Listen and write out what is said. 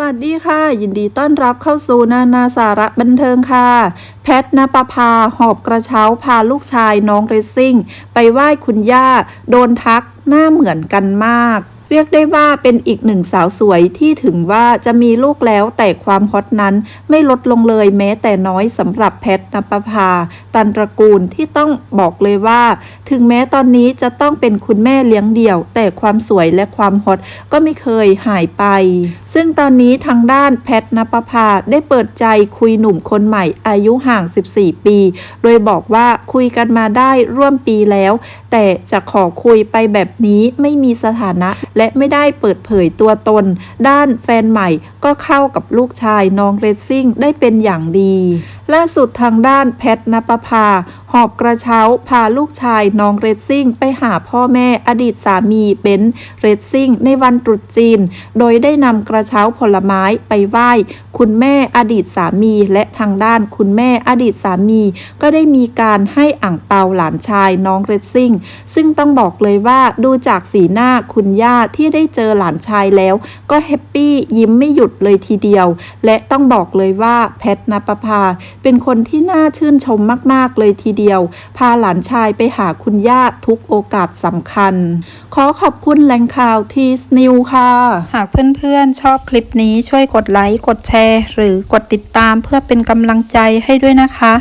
วัสดีค่ะ ยินดีต้อนรับเข้าสู่นานาสาระบันเทิงค่ะ แพทนปภาหอบกระเช้าพาลูกชายน้องเรซซิ่ง ไปไหว้คุณย่า โดนทักหน้าเหมือนกันมาก เรียกได้ว่าเป็นอีกหนึ่งสาวสวยที่ถึงว่าจะมีลูกแล้วแต่ความฮอตนั้นไม่ลดลงเลยแม้แต่น้อยสำหรับแพทนปภา ตันตระกูลที่ต้องบอกเลยว่า ถึงแม้ตอนนี้จะต้องเป็นคุณแม่เลี้ยงเดี่ยว แต่ความสวยและความฮอตก็ไม่เคยหายไป ซึ่งตอนนี้ทางด้านแพทนปภาได้เปิดใจคุยหนุ่มคนใหม่อายุห่าง 14 ปี โดยบอกว่าคุยกันมาได้ร่วมปีแล้ว แต่จะขอคุยไปแบบนี้ไม่มีสถานะ และไม่ได้เปิดเผยตัวตน ด้านแฟนใหม่ก็เข้ากับลูกชายน้องเรซซิ่งได้เป็นอย่างดี ล่าสุดทางด้านแพทนปภา หอบกระเช้าพาลูกชายน้องเรซซิ่ง ไปหาพ่อแม่อดีตสามีเบนซ์เรซซิ่ง ในวันตรุษจีน โดยได้นำกระเช้าผลไม้ไปไหว้ คุณแม่อดีตสามี และทางด้านคุณแม่อดีตสามี ก็ได้มีการให้อ่างเปาหลานชายน้องเรซซิ่ง ซึ่งต้องบอกเลยว่าดูจากสีหน้าคุณย่าที่ได้เจอหลานชายแล้ว ก็แฮปปี้ยิ้มไม่หยุดเลยทีเดียว และต้องบอกเลยว่าแพทนปภา เป็นคนที่น่าชื่นชมมาก ๆ เลยทีเดียว พาหลานชายไปหาคุณย่าทุกโอกาสสำคัญ ขอขอบคุณแหล่งข่าวทีสนิวค่ะ หากเพื่อนๆชอบคลิปนี้ช่วยกดไลค์กดแชร์ร์ หรือกดติดตามเพื่อเป็นกำลังใจให้ด้วยนะคะ